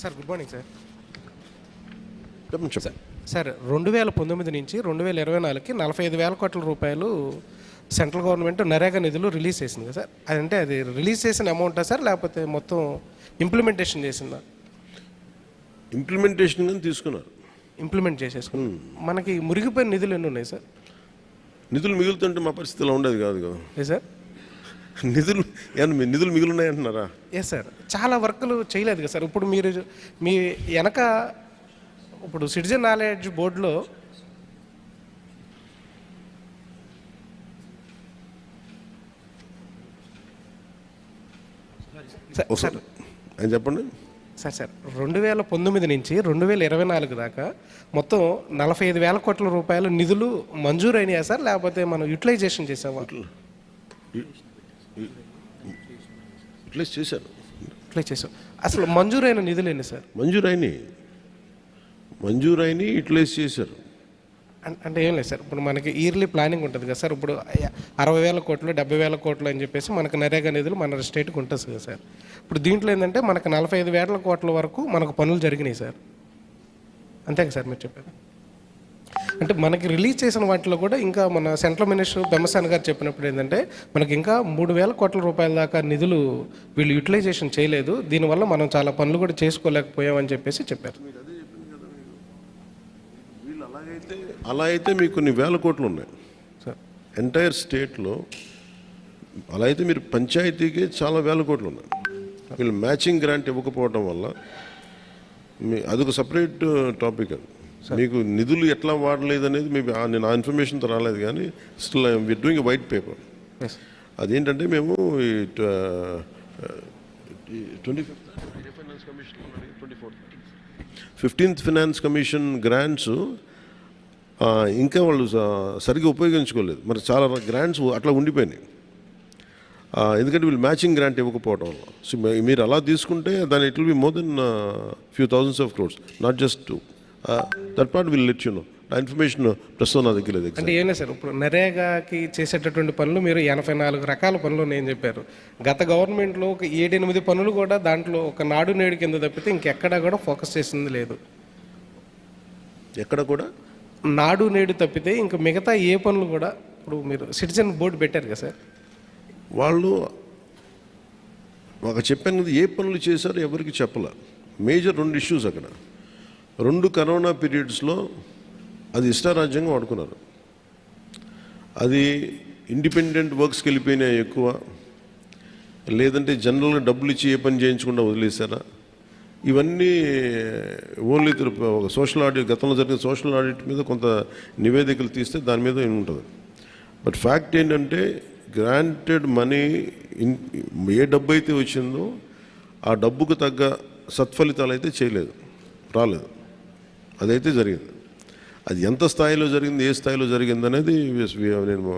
Sir good morning sir చెప్పండి చెప్పండి sir రెండు వేల పంతొమ్మిది నుంచి రెండు వేల ఇరవై నాలుగుకి నలభై ఐదు వేల కోట్ల రూపాయలు సెంట్రల్ గవర్నమెంట్ నరేగా నిధులు రిలీజ్ చేసింది కదా సార్. అదంటే అది రిలీజ్ చేసిన అమౌంటా సార్ లేకపోతే మొత్తం ఇంప్లిమెంటేషన్ చేసిందా? ఇంప్లిమెంటేషన్ కానీ తీసుకున్నారు. ఇంప్లిమెంట్ చేసేసుకుని మనకి మురిగిపోయిన నిధులు ఎన్ని ఉన్నాయి సార్? నిధులు మిగులుతుంటే మా పరిస్థితి ఇలా ఉండేది కాదు కదా. సార్ నిధులు ఏమన్నా నిధులు మిగులున్నాయంటున్నారా ఎస్ సార్ చాలా వర్కులు చేయలేదు కదా సార్ ఇప్పుడు మీరు మీ వెనక ఇప్పుడు సిటిజన్ నాలెడ్జ్ బోర్డులో సార్ చెప్పండి? సార్ సార్ రెండు వేల పంతొమ్మిది నుంచి రెండు వేల ఇరవై నాలుగు దాకా మొత్తం నలభై ఐదు వేల కోట్ల రూపాయల నిధులు మంజూరు అయినాయా సార్ లేకపోతే మనం యూటిలైజేషన్ చేసామా రిప్లేస్ చేశారు యూటిలైజ్ చేసాం అసలు మంజూరైన నిధులు ఎన్ని సార్? మంజూరైని మంజూరైని యూటిలైజ్ చేశారు. అం- అంటే ఏం లేదు సార్. ఇప్పుడు మనకి ఇయర్లీ ప్లానింగ్ ఉంటుంది కదా సార్. ఇప్పుడు అయ్య- అరవై వేల కోట్లు డెబ్బై వేల కోట్లు అని చెప్పేసి మనకు నరేగా నిధులు మన స్టేట్కి ఉంటుంది కదా సార్. ఇప్పుడు దీంట్లో ఏంటంటే మనకు నలభై ఐదు వేల కోట్ల వరకు మనకు పనులు జరిగినాయి సార్. అంతే కదా సార్ మీరు చెప్పారు అంటే మనకి రిలీజ్ చేసిన వాటిలో కూడా ఇంకా మన సెంట్రల్ మినిస్టర్ బెమ్మసాని గారు చెప్పినప్పుడు ఏంటంటే మనకి ఇంకా మూడు వేల కోట్ల రూపాయల దాకా నిధులు వీళ్ళు యూటిలైజేషన్ చేయలేదు. దీనివల్ల మనం చాలా పనులు కూడా చేసుకోలేకపోయామని చెప్పేసి చెప్పారు. అలా అయితే మీకు కొన్ని వేల కోట్లు ఉన్నాయి. సార్. ఎంటైర్ స్టేట్లో అలా అయితే మీరు పంచాయతీకి చాలా వేల కోట్లు ఉన్నాయి. వీళ్ళు మ్యాచింగ్ గ్రాంట్ ఇవ్వకపోవడం వల్ల మీ అదొక సపరేట్ టాపిక్ అది. మీకు నిధులు ఎట్లా వాడలేదు అనేది మీ నేను ఆ ఇన్ఫర్మేషన్తో రాలేదు కానీ still we're doing white paper as అదేంటంటే మేము twenty fifteenth finance commission grants ఇంకా వాళ్ళు సరిగ్గా ఉపయోగించుకోలేదు. మరి చాలా గ్రాంట్స్ అట్లా ఉండిపోయినాయి. ఎందుకంటే వీళ్ళు మ్యాచింగ్ గ్రాంట్ ఇవ్వకపోవడం వల్ల. సో మీరు అలా తీసుకుంటే దాని it will be more than few thousands of crores not just to that part will let you know ఆ ఇన్ఫర్మేషన్ ప్రస్తుతం నా దగ్గర లేదు అంటే ఏం లేదు సార్ ఇప్పుడు నరేగాకి చేసేటటువంటి పనులు మీరు ఎనభై నాలుగు రకాల పనులు నేను చెప్పారు. గత గవర్నమెంట్లో ఒక ఏడెనిమిది పనులు కూడా దాంట్లో ఒక నాడు నేడు కింద తప్పితే ఇంకెక్కడా కూడా ఫోకస్ చేసింది లేదు. ఎక్కడ కూడా? నాడు నేడు తప్పితే ఇంకా మిగతా ఏ పనులు కూడా ఇప్పుడు మీరు సిటిజన్ బోర్డు పెట్టారు కదా సార్? వాళ్ళు ఒక చెప్పాను కదా ఏ పనులు చేశారో ఎవరికి చెప్పలే. మేజర్ రెండు ఇష్యూస్ అక్కడ. రెండు కరోనా పీరియడ్స్లో అది ఇష్టారాజ్యంగా వాడుకున్నారు. అది ఇండిపెండెంట్ వర్క్స్కి వెళ్ళిపోయినాయి ఎక్కువ. లేదంటే జనరల్గా డబ్బులు ఇచ్చి ఏ పని చేయించకుండా వదిలేశారా? ఇవన్నీ ఓన్లీ ఒక సోషల్ ఆడిట్ గతంలో జరిగిన సోషల్ ఆడిట్ మీద కొంత నివేదికలు తీస్తే దాని మీద ఉంటుంది బట్ ఫ్యాక్ట్ ఏంటంటే గ్రాంటెడ్ మనీ ఏ డబ్బు అయితే వచ్చిందో ఆ డబ్బుకు తగ్గ సత్ఫలితాలు అయితే చేయలేదు రాలేదు. అదైతే జరిగింది. అది ఎంత స్థాయిలో జరిగింది ఏ స్థాయిలో జరిగింది అనేది నేను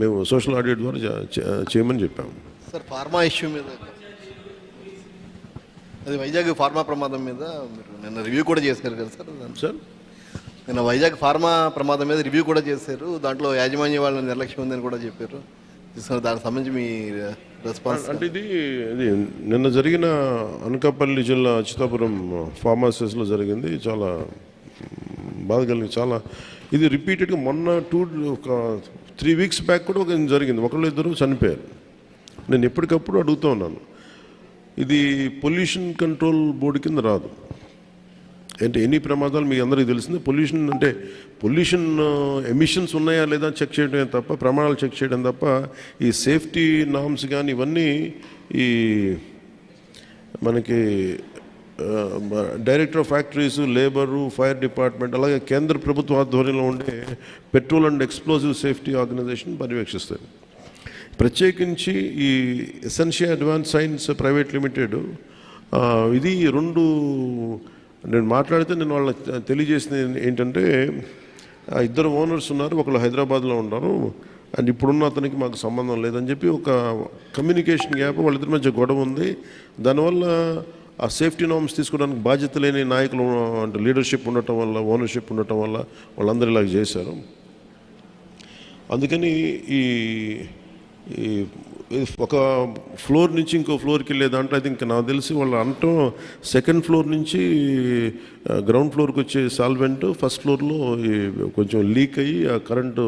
మేము సోషల్ ఆడిట్ ద్వారా చేయమని చెప్పాము. సార్ ఫార్మా ఇష్యూ మీద అది వైజాగ్ ఫార్మా ప్రమాదం మీద మీరు నిన్న రివ్యూ కూడా చేశారు కదా సార్ సార్? నిన్న వైజాగ్ ఫార్మా ప్రమాదం మీద రివ్యూ కూడా చేశారు. దాంట్లో యాజమాన్య వాళ్ళ నిర్లక్ష్యం ఉందని కూడా చెప్పారు. సార్ దానికి సంబంధించి మీ రెస్పాన్స్ అంటే ఇది ఇది నిన్న జరిగిన అనకాపల్లి జిల్లా అచ్యుతాపురం ఫార్మాసిస్లో జరిగింది. చాలా బాధ చాలా. ఇది రిపీటెడ్గా మొన్న టూ ఒక త్రీ వీక్స్ బ్యాక్ కూడా ఒక జరిగింది. ఒకళ్ళు ఇద్దరు చనిపోయారు. నేను ఎప్పటికప్పుడు అడుగుతూ ఉన్నాను. ఇది పొల్యూషన్ కంట్రోల్ బోర్డు కింద రాదు. అంటే ఎన్ని ప్రమాదాలు మీకు అందరికీ తెలిసిందే? పొల్యూషన్ అంటే పొల్యూషన్ ఎమిషన్స్ ఉన్నాయా లేదా చెక్ చేయడమే తప్ప ప్రమాణాలు చెక్ చేయడం తప్ప ఈ సేఫ్టీ నామ్స్ కానీ ఇవన్నీ ఈ మనకి director of factories labour fire department అలాగే కేంద్ర ప్రభుత్వ ఆధ్వర్యంలో ఉండే petrol and explosive safety organisation పర్యవేక్షిస్తాయి. ప్రత్యేకించి ఈ Essentia advance science private limited ఇది రెండు నేను మాట్లాడితే నేను వాళ్ళకి తెలియజేసింది ఏంటంటే ఇద్దరు ఓనర్స్ ఉన్నారు ఒకళ్ళు హైదరాబాద్లో ఉన్నారు అండ్ ఇప్పుడున్న అతనికి మాకు సంబంధం లేదని చెప్పి ఒక కమ్యూనికేషన్ గ్యాప్ వాళ్ళిద్దరి మధ్య గొడవ ఉంది. దానివల్ల ఆ సేఫ్టీ నామ్స్ తీసుకోవడానికి బాధ్యత లేని నాయకులు అంటే లీడర్షిప్ ఉండటం వల్ల ఓనర్షిప్ ఉండటం వల్ల వాళ్ళందరూ ఇలాగ చేశారు. అందుకని ఈ ఈ ఒక ఫ్లోర్ నుంచి ఇంకో ఫ్లోర్కి వెళ్ళే దాంట్లో అయితే ఇంకా నాకు తెలిసి వాళ్ళు అంటూ సెకండ్ ఫ్లోర్ నుంచి గ్రౌండ్ ఫ్లోర్కి వచ్చే సాల్వెంట్ ఫస్ట్ ఫ్లోర్లో కొంచెం లీక్ అయ్యి ఆ కరెంటు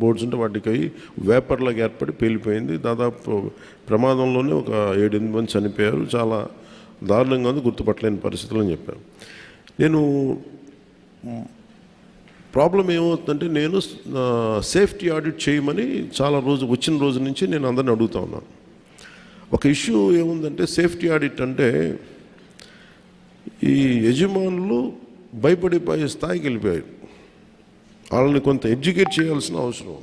బోర్డ్స్ ఉంటే వాటికి అయ్యి వేపర్లాగా ఏర్పడి పేలిపోయింది. దాదాపు ప్రమాదంలోనే ఒక ఏడెనిమిది మంది చనిపోయారు. చాలా దారుణంగా ఉంది గుర్తుపట్టలేని పరిస్థితులు అని చెప్పాను. నేను ప్రాబ్లం ఏమవుతుందంటే నేను సేఫ్టీ ఆడిట్ చేయమని చాలా రోజు వచ్చిన రోజు నుంచి నేను అందరిని అడుగుతా ఉన్నాను. ఒక ఇష్యూ ఏముందంటే సేఫ్టీ ఆడిట్ అంటే ఈ యజమానులు భయపడిపోయే స్థాయికి వెళ్ళిపోయారు. వాళ్ళని కొంత ఎడ్యుకేట్ చేయాల్సిన అవసరం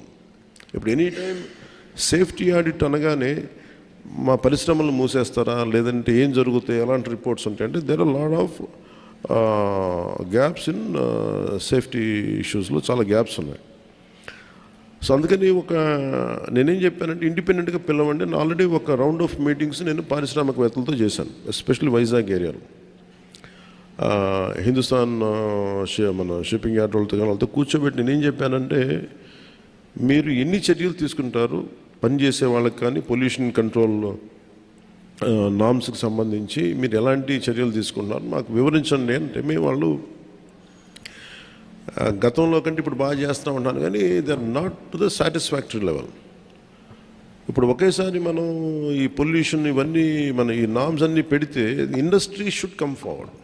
ఇప్పుడు ఎనీ టైం సేఫ్టీ ఆడిట్ అనగానే మా పరిశ్రమలు మూసేస్తారా? లేదంటే ఏం జరుగుతాయి? ఎలాంటి రిపోర్ట్స్ ఉంటాయంటే there are lot of gaps in safety ఇష్యూస్లో చాలా గ్యాప్స్ ఉన్నాయి. సో అందుకని ఒక నేనేం చెప్పానంటే ఇండిపెండెంట్గా పిలవండి. నేను ఆల్రెడీ ఒక రౌండ్ ఆఫ్ మీటింగ్స్ నేను పారిశ్రామికవేత్తలతో చేశాను ఎస్పెషల్లీ వైజాగ్ ఏరియాలో హిందుస్థాన్ మన షిప్పింగ్ యార్డ్ వాళ్ళతో వాళ్ళతో కూర్చోబెట్టి నేనేం చెప్పానంటే మీరు ఎన్ని చర్యలు తీసుకుంటారు? పనిచేసే వాళ్ళకి కానీ పొల్యూషన్ కంట్రోల్ నామ్స్కి సంబంధించి మీరు ఎలాంటి చర్యలు తీసుకున్నారు మాకు వివరించండి అంటే మేము వాళ్ళు గతంలో కంటే ఇప్పుడు బాగా చేస్తూ ఉంటాను కానీ they are not to the satisfactory level. ఇప్పుడు ఒకేసారి మనం ఈ పొల్యూషన్ ఇవన్నీ మన ఈ నామ్స్ అన్నీ పెడితే ఇండస్ట్రీ షుడ్ కమ్ ఫార్వర్డ్.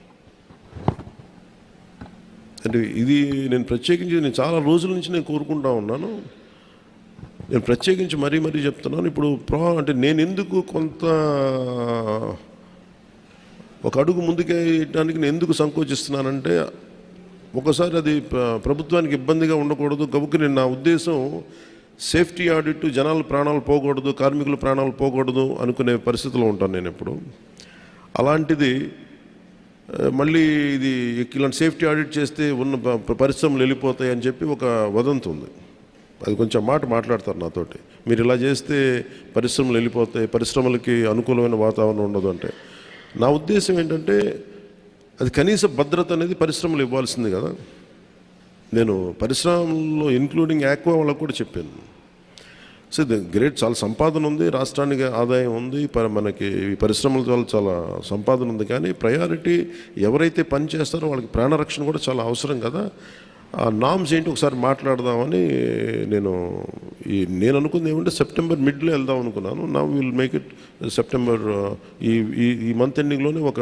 అంటే ఇది నేను ప్రత్యేకించి నేను చాలా రోజుల నుంచి నేను కోరుకుంటా ఉన్నాను. నేను ప్రత్యేకించి మరీ మరీ చెప్తున్నాను. ఇప్పుడు ప్రా అంటే నేను ఎందుకు కొంత ఒక అడుగు ముందుకేయడానికి నేను ఎందుకు సంకోచిస్తున్నానంటే ఒకసారి అది ప్రభుత్వానికి ఇబ్బందిగా ఉండకూడదు. గబుకు నేను నా ఉద్దేశం సేఫ్టీ ఆడిట్ జనాల ప్రాణాలు పోకూడదు కార్మికుల ప్రాణాలు పోకూడదు అనుకునే పరిస్థితిలో ఉంటాను నేను ఎప్పుడు అలాంటిది మళ్ళీ ఇది ఇలాంటి సేఫ్టీ ఆడిట్ చేస్తే ఉన్న పరిశ్రమలు వెళ్ళిపోతాయి అని చెప్పి ఒక వదంతి ఉంది అది కొంచెం మాట మాట్లాడతారు నాతోటి. మీరు ఇలా చేస్తే పరిశ్రమలు వెళ్ళిపోతాయి పరిశ్రమలకి అనుకూలమైన వాతావరణం ఉండదు అంటే. నా ఉద్దేశం ఏంటంటే అది కనీస భద్రత అనేది పరిశ్రమలు ఇవ్వాల్సింది కదా. నేను పరిశ్రమల్లో ఇంక్లూడింగ్ ఆక్వా వాళ్ళకు కూడా చెప్పాను. సో గ్రేట్ చాలా సంపాదన ఉంది రాష్ట్రానికి ఆదాయం ఉంది ప- మనకి ఈ పరిశ్రమల వల్ల చాలా సంపాదన ఉంది. కానీ ప్రయారిటీ ఎవరైతే పని చేస్తారో వాళ్ళకి ప్రాణరక్షణ కూడా చాలా అవసరం కదా. ఆ నామ్స్ ఏంటి ఒకసారి మాట్లాడదామని నేను ఈ నేను అనుకుంది ఏమంటే సెప్టెంబర్ మిడ్లో వెళ్దాం అనుకున్నాను. నా విల్ మేక్ ఇట్ సెప్టెంబర్ ఈ ఈ మంత్ ఎండింగ్లోనే ఒక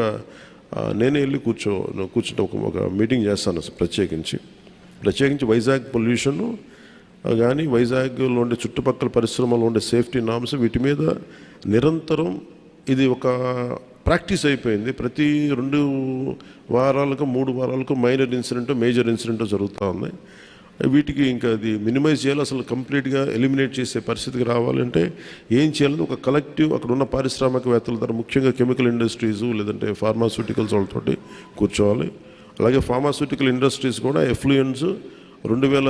నేనే వెళ్ళి కూర్చో కూర్చుంటే ఒక ఒక మీటింగ్ చేస్తాను ప్రత్యేకించి. ప్రత్యేకించి వైజాగ్ పొల్యూషన్ కానీ వైజాగ్లో ఉండే చుట్టుపక్కల పరిశ్రమలో ఉండే సేఫ్టీ నామ్స్ వీటి మీద నిరంతరం ఇది ఒక ప్రాక్టీస్ అయిపోయింది. ప్రతి రెండు వారాలకు మూడు వారాలకు మైనర్ ఇన్సిడెంట్ మేజర్ ఇన్సిడెంట్ జరుగుతూ ఉంది వీటికి ఇంకా అది మినిమైజ్ చేయాలి. అసలు కంప్లీట్గా ఎలిమినేట్ చేసే పరిస్థితికి రావాలంటే ఏం చేయాలి ఒక కలెక్టివ్ అక్కడ ఉన్న పారిశ్రామికవేత్తల ద్వారా ముఖ్యంగా కెమికల్ ఇండస్ట్రీస్ లేదంటే ఫార్మాస్యూటికల్స్ వాళ్ళతోటి కూర్చోవాలి. అలాగే ఫార్మాస్యూటికల్ ఇండస్ట్రీస్ కూడా ఎఫ్లూయెన్స్ రెండు వేల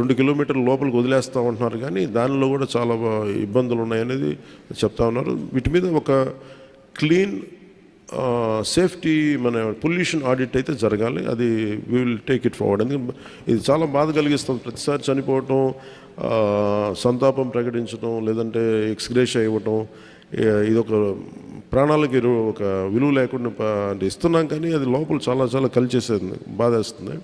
రెండు కిలోమీటర్ల లోపలికి వదిలేస్తూ ఉంటున్నారు. కానీ దానిలో కూడా చాలా ఇబ్బందులు ఉన్నాయనేది చెప్తా ఉన్నారు. వీటి మీద ఒక క్లీన్ సేఫ్టీ మన పొల్యూషన్ ఆడిట్ అయితే జరగాలి. అది we will take it forward ఎందుకంటే ఇది చాలా బాధ కలిగిస్తుంది. ప్రతిసారి చనిపోవటం సంతాపం ప్రకటించడం లేదంటే ఎక్స్గ్రేష్ ఇవ్వటం ఇది ఒక ప్రాణాలకి ఒక విలువ లేకుండా అంటే ఇస్తున్నాం కానీ అది లోపల చాలా చాలా కలిచేసేది బాధేస్తుంది.